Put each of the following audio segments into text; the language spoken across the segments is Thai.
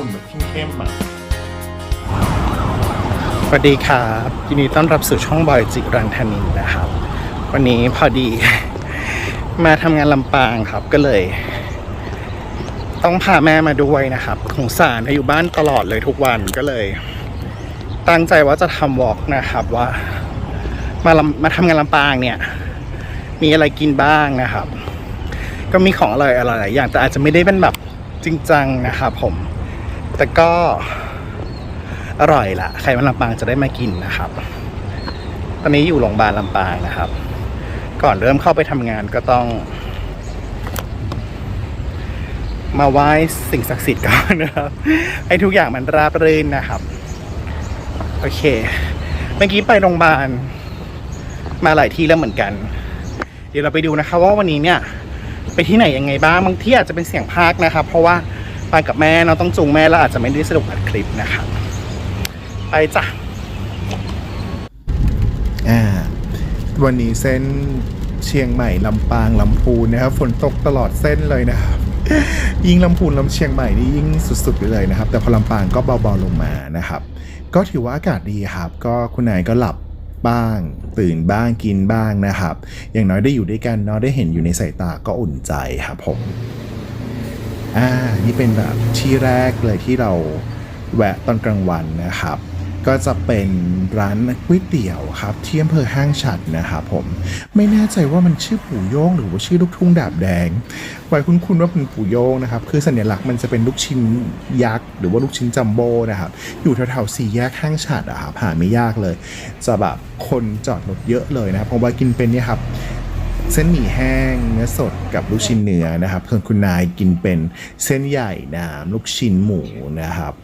มาสวัสดีครับยินดีต้อนรับสู่ช่องบอยจิรันธนินนะครับ วันนี้พอดี มาทำงานลำปางครับก็เลย ต้องพาแม่มาด้วยนะครับสงสารอยู่บ้านตลอดเลยทุกวันก็เลย ตั้งใจว่าจะทำวอล์กนะครับว่า มาลมาทำงานลำปางเนี่ย มีอะไรกินบ้างนะครับ ก็มีของอร่อยอร่อยหลายอย่างแต่อาจจะไม่ได้เป็นแบบจริงจังนะครับผม แต่ก็อร่อยละใครมาลำปางจะได้มากินนะครับ ตอนนี้อยู่โรงพยาบาลลำปางนะครับ ก่อนเริ่มเข้าไปทำงานก็ต้อง มาไหว้สิ่งศักดิ์สิทธิ์ก่อนนะครับให้ทุกอย่างมันราบรื่นนะครับ โอเค เมื่อกี้ไปโรงพยาบาลมาหลายที่แล้วเหมือนกัน เดี๋ยวเราไปดูนะครับว่าวันนี้เนี่ย ไปที่ไหนยังไงบ้างบางที่อาจจะเป็นเสียงพากนะครับ เพราะว่า ไปกับแม่เราต้องจูงแม่แล้วอาจจะไม่ได้สะดวกอัดคลิปนะครับไปจ้ะอ่าวันนี้เส้นเชียงใหม่ลำปางลำพูนนะครับฝนตกตลอดเส้นเลยนะครับยิ่งลำพูนลำเชียงใหม่นี่ยิ่งสุดๆไปเลยนะครับ แต่พอลำปางก็เบาๆลงมานะครับ ก็ถือว่าอากาศดีครับ ก็คุณนายก็หลับบ้าง ตื่นบ้างกินบ้างนะครับ อย่างน้อยได้อยู่ด้วยกันเนาะได้เห็นอยู่ในสายตาก็อุ่นใจครับผม อ่านี่เป็นแบบที่แรกเลยที่เราแวะตอนกลางวันนะครับ ก็จะเป็นร้านก๋วยเตี๋ยวครับที่อำเภอห้างฉัดนะครับผมไม่แน่ใจว่ามันชื่อปู่โยงหรือว่าชื่อลูกทุ่งดาบแดงไว้คุ้นๆว่าเป็นปู่โยงนะครับคือสัญลักษณ์มันจะเป็นลูกชิ้นยักษ์หรือว่าลูกชิ้นจัมโบ้นะครับอยู่แถวๆสี่แยกห้างฉัดอะครับหาไม่ยากเลย จะแบบคนจอดรถเยอะเลยนะครับเพราะว่ากินเป็นเนี่ยครับ เส้นหมี่แห้งเนื้อสดกับลูกชิ้นเนื้อนะครับส่วนคุณนายกินเป็นเส้นใหญ่น้ำลูกชิ้นหมูนะครับ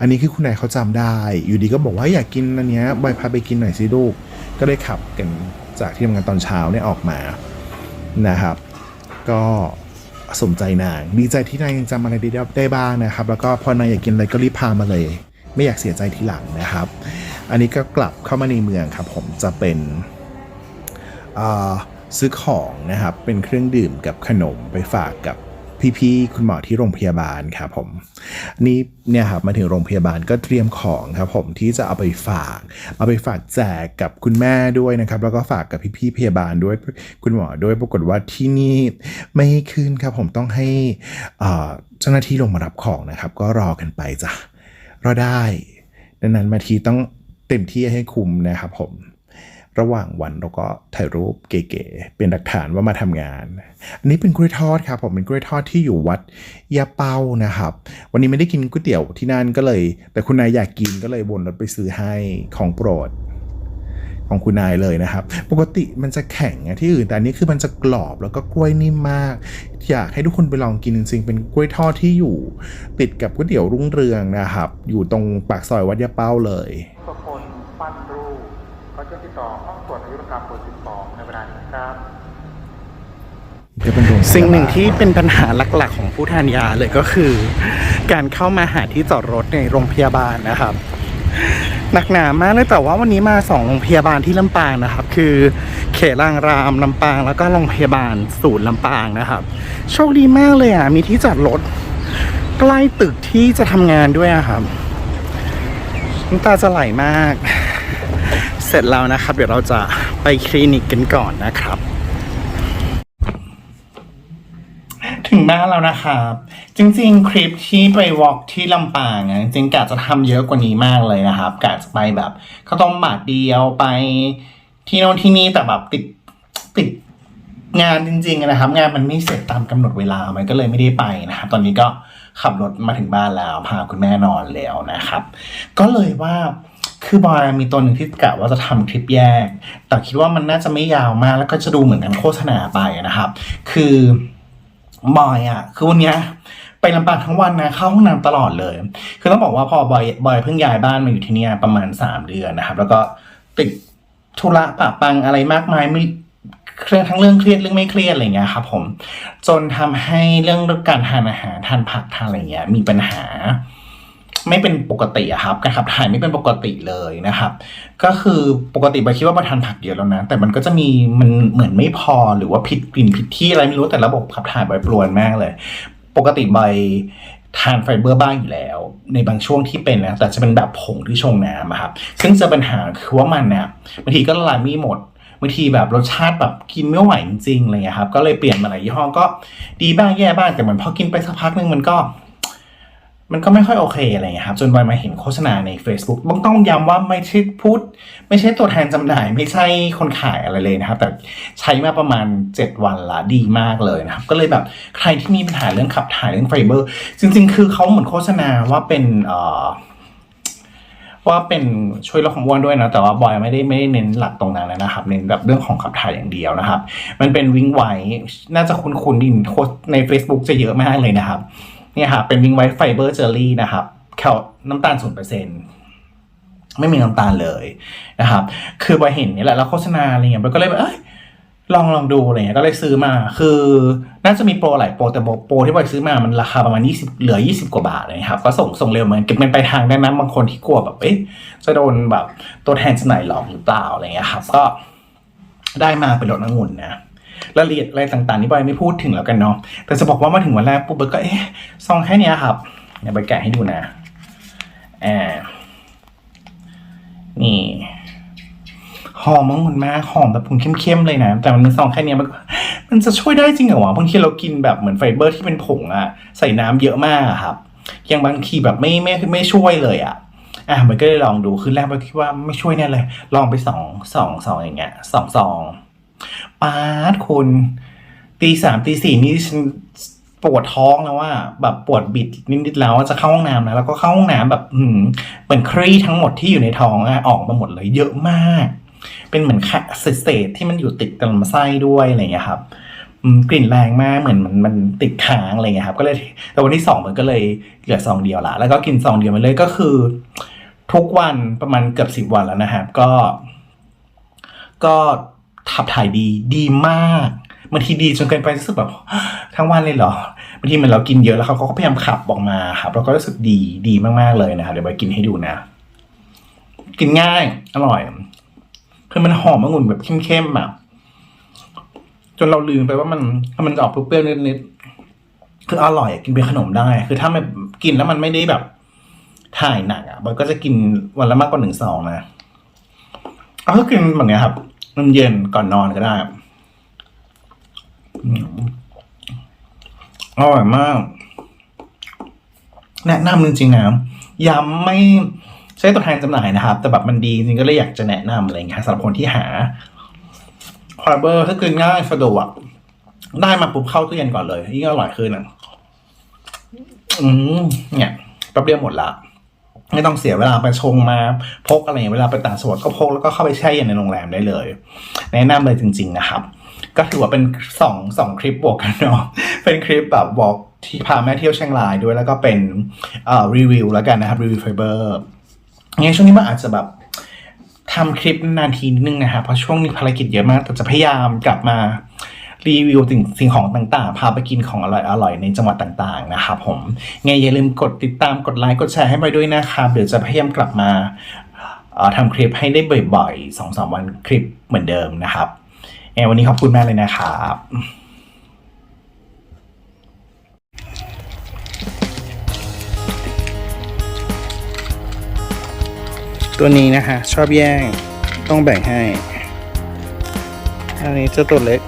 อันนี้คือคุณนายเขาจำได้ อยู่ดีก็บอกว่าอยากกินอันเนี้ยบอยพาไปกินหน่อยสิลูก ก็เลยขับกันจากที่ทำงานตอนเช้าเนี่ยออกมานะครับ ก็สมใจนางดีใจที่นายยังจำอะไรได้ได้บ้างนะครับ แล้วก็พอนายอยากกินอะไรก็รีบพามาเลย ไม่อยากเสียใจทีหลังนะครับ อันนี้ก็กลับเข้ามาในเมืองครับ ผมจะเป็นอ่า ซื้อของนะครับ เป็นเครื่องดื่มกับขนมไปฝากกับพี่ๆคุณหมอที่โรงพยาบาลครับผมนี่เนี่ยครับมาถึงโรงพยาบาลก็เตรียมของครับผมที่จะเอาไปฝาก เอาไปฝากแจกกับคุณแม่ด้วยนะครับ แล้วก็ฝากกับพี่ๆพยาบาลด้วยคุณหมอด้วยปรากฏว่าที่นี่ไม่ให้ขึ้นครับผมต้องให้เจ้าหน้าที่ลงมารับของนะครับ ก็รอกันไปจ้ะรอได้ ดังนั้นมาทีต้องเต็มที่ให้คุมนะครับผม ระหว่างวันเราก็ถ่ายรูปเก๋ๆเป็นหลักฐานว่ามาทำงาน อันนี้เป็นกล้วยทอดครับผมเป็นกล้วยทอดที่อยู่วัดยาเป้านะครับ วันนี้ไม่ได้กินก๋วยเตี๋ยวที่นั่นก็เลย แต่คุณนายอยากกินก็เลยวนรถไปซื้อให้ของโปรดของคุณนายเลยนะครับ ปกติมันจะแข็งอะที่อื่น แต่อันนี้คือมันจะกรอบแล้วก็กล้วยนิ่มมาก อยากให้ทุกคนไปลองกินจริงๆเป็นกล้วยทอดที่อยู่ ติดกับก๋วยเตี๋ยวรุ่งเรืองนะครับ อยู่ตรงปากซอยวัดยาเป้าเลยสุพลปั้นรูปเขาจะติดต่อ ห้องตรวามเบอร์12ในเวลานี้ครับ สิ่งหนึ่งที่เป็นปัญหาหลักๆ ของผู้ทานยาเลยก็คือ การเข้ามาหาที่จอดรถในโรงพยาบาลนะครับหนักหนามากเลยแต่ว่าวันนี้มาสองโรงพยาบาลที่ลำปางนะครับ คือเขลางรามลำปาง แล้วก็โรงพยาบาลศูนย์ลำปางนะครับ โชคดีมากเลยอะมีที่จอดรถใกล้ตึกที่จะทำงานด้วยอะครับน้ำตาจะไหลมาก เสร็จแล้วนะครับ เดี๋ยวเราจะ ไปคลินิกกันก่อนนะครับ ถึงบ้านแล้วนะครับ จริงๆ คลิปที่ไปวอล์กที่ลำปางอะจริงๆกะจะทำเยอะกว่านี้มากเลยนะครับกะจะไปแบบข้าวต้มบาทเดียวไปที่โน่นที่นี่แต่แบบติดติดงานจริง ๆ นะครับ งานมันไม่เสร็จตามกำหนดเวลา มันก็เลยไม่ได้ไปนะครับ ตอนนี้ก็ขับรถมาถึงบ้านแล้ว พาคุณแม่นอนแล้วนะครับ ก็เลยว่า คือบอยมีตัวหนึ่งที่กะว่าจะทำคลิปแยก แต่คิดว่ามันน่าจะไม่ยาวมาก แล้วก็จะดูเหมือนกันโฆษณาไปนะครับ คือบอยอะ คือวันเนี้ยไปลำปางทั้งวันนะเข้าห้องน้ำตลอดเลย คือต้องบอกว่าพอบอยบอยเพิ่งย้ายบ้านมาอยู่ที่นี่ประมาณสามเดือนนะครับ แล้วก็ติดธุระปะปังอะไรมากมายไม่เครื่องทั้งเรื่องเครียดเรื่องไม่เครียดอะไรเงี้ยครับผมจนทำให้เรื่องการทานอาหารทานผักทานอะไรเงี้ยมีปัญหา ไม่เป็นปกติอะครับการขับถ่ายไม่เป็นปกติเลยนะครับ ก็คือปกติใบคิดว่าใบทานผักเยอะแล้วนะ แต่มันก็จะมีมันเหมือนไม่พอหรือว่าผิดกลิ่นผิดที่อะไรไม่รู้แต่ระบบขับถ่ายใบปรวนมากเลย ปกติใบทานไฟเบอร์บ้างอยู่แล้ว ในบางช่วงที่เป็นนะแต่จะเป็นแบบผงที่ชงน้ำครับ ซึ่งจะปัญหาคือว่ามันเนี่ยบางทีก็ละลายไม่หมดบางทีแบบรสชาติแบบกินไม่ไหวจริงๆอะไรเงี้ยครับ ก็เลยเปลี่ยนมาหลายยี่ห้อก็ดีบ้างแย่บ้างแต่เหมือนพอกินไปสักพักหนึงมันก็ มันก็ไม่ค่อยโอเคอะไรเงี้ยครับจนวันมาเห็นโฆษณาใน Facebook ต้องต้องย้ำว่าไม่ใช่พูด ไม่ใช่ตัวแทนจำหน่าย ไม่ใช่คนขายอะไรเลยนะครับ แต่ใช้มาประมาณ 7 วันละดีมากเลยนะครับ ก็เลยแบบใครที่มีปัญหาเรื่องขับถ่ายเรื่องไฟเบอร์ จริง ๆ คือเขาเหมือนโฆษณาว่าเป็นเอ่อว่าเป็นช่วยลดความอ้วนด้วยนะ แต่ว่าบอยไม่ได้ไม่ได้เน้นหลักตรงนั้นนะครับ เน้นแบบเรื่องของขับถ่ายอย่างเดียวนะครับ มันเป็นวิ่งไวน่าจะคุ้นๆดินใน Facebook จะเยอะมากเลยนะครับ นี่ยครับเป็นวิงไวท์ไฟเบอร์เจอรี่นะครับแคลน้ำตาลศูนเปอร์เซ็นไม่มีน้ำตาลเลยนะครับ คือบอเห็นนี่แหละแล้วโฆษณาอะไรเงี้ยบอยก็เลยแบบเอ้ยลองลองดูอะไรเงี้ยก็เลยซื้อมา คือน่าจะมีโปรหลายโปรแต่โปรที่บอยซื้อมามันราคาประมาณ 20 เหลือ 20 กว่าบาทเลยครับ ก็ส่งส่งเร็วเหมือนเก็บเงินไปลายทางได้นะบางคนที่กลัวแบบเอ๊ะจะโดนแบบตัวแทนจำหน่ายหลอกหรือเปล่าอะไรเงี้ยครับ ก็ได้มาเป็นรถองุ่นนะ รายละเอียดอะไรต่างๆนี่บอยไม่พูดถึงแล้วกันเนาะแต่จะบอกว่ามาถึงวันแรกปุ๊บเบอยก็เอ๊ะซองแค่นี้ครับเดี๋ยวบแกะให้ดูนะอ่านี่หอมองุ่นมากหอมแบบผงเข้มๆเลยนะ แต่มันมีซองแค่นี้มันมันจะช่วยได้จริงเหรอวะบางทีเรากินแบบเหมือนไฟเบอร์ที่เป็นผงอะใส่น้ำเยอะมากครับยังบางทีแบบไม่ไม่ไม่ช่วยเลยอะอะมันก็เลยลองดูคือแรกมันคิดว่าไม่ช่วยแน่เลย ลองไปสองสองสองอย่างเงี้ยสองซอง ปาดคุณตีสามตีสี่นี่ฉันปวดท้องแล้วว่า แบบปวดบิดนิดๆแล้วจะเข้าห้องน้ำนะแล้วก็เข้าห้องน้ำแบบอืมเหมือนครีทั้งหมดที่อยู่ในท้องอะออกมาหมดเลยเยอะมาก เป็นเหมือนแค่เศษที่มันอยู่ติดกับลำไส้ด้วยอะไรอย่างเงี้ยครับกลิ่นแรงมากเหมือนมันมันติดค้างอะไรเงี้ยครับ ก็เลยแต่วันที่สองมันก็เลยเหลือซองเดียวละแล้วก็กินซองเดียวไปเลยก็คือ ทุกวันประมาณเกือบสิบวันแล้วนะครับ ก็ ก็ ขับถ่ายดีดีมากบางทีดีจนเกินไปรู้สึกแบบทั้งวันเลยเหรอบางทีมันเรากินเยอะแล้วเขาก็พยายามขับออกมาครับเราก็รู้สึกดีดีมากๆเลยนะครับเดี๋ยวไปกินให้ดูนะ กินง่าย อร่อยคือมันหอมองุ่นแบบเข้มๆแบบจนเราลืมไปว่ามันมันออกเปรี้ยวๆนิดๆคืออร่อยกินเป็นขนมได้ คือถ้ามันกินแล้วมันไม่ได้แบบถ่ายหนักอะ มันก็จะกินวันละมากกว่าหนึ่งซองนะเอาก็กินแบบเนี้ยครับ มันเย็นก่อนนอนก็ได้อืมอร่อยมาก แนะนำจริงๆนะย้ำไม่ใช่ตัวแทนจำหน่ายนะครับ แต่แบบมันดีจริงก็เลยอยากจะแนะนำอะไรเงี้ยสำหรับคนที่หาไฟเบอร์ถ้ากินง่ายสะดวกได้มาปุ๊บเข้าตู้เย็นก่อนเลยยิ่งอร่อยขึ้นอะอืมเนี่ยแป๊บเดียวหมดละ ไม่ต้องเสียเวลาไปชงมาพกอะไรอย่างเวลาไปต่างจังหวัดก็พกแล้วก็เข้าไปแช่เย็นในโรงแรมได้เลย แนะนำเลยจริง ๆ นะครับ ก็ถือว่าเป็นสองสองคลิปบวกกันเนาะเป็นคลิปแบบบอกที่พาแม่เที่ยวเชียงรายด้วยแล้วก็เป็นเอ่อรีวิวแล้วกันนะครับรีวิวไฟเบอร์งั้นช่วงนี้มันอาจจะแบบทำคลิปนานทีนิดนึงนะครับเพราะช่วงนี้ภารกิจเยอะมากแต่จะพยายามกลับมา รีวิวสิ่งสิ่งของต่างๆ พาไปกินของอร่อยๆในจังหวัดต่างๆนะครับผมไงอย่าลืมกดติดตามกดไลค์กดแชร์ให้ไปด้วยนะครับเดี๋ยวจะพยายามกลับมาทำคลิปให้ได้บ่อยๆสองสามวันคลิปเหมือนเดิมนะครับไงวันนี้ขอบคุณมากเลยนะครับตัวนี้นะคะ ชอบแย่งต้องแบ่งให้ อันนี้เจ้าตัวเล็ก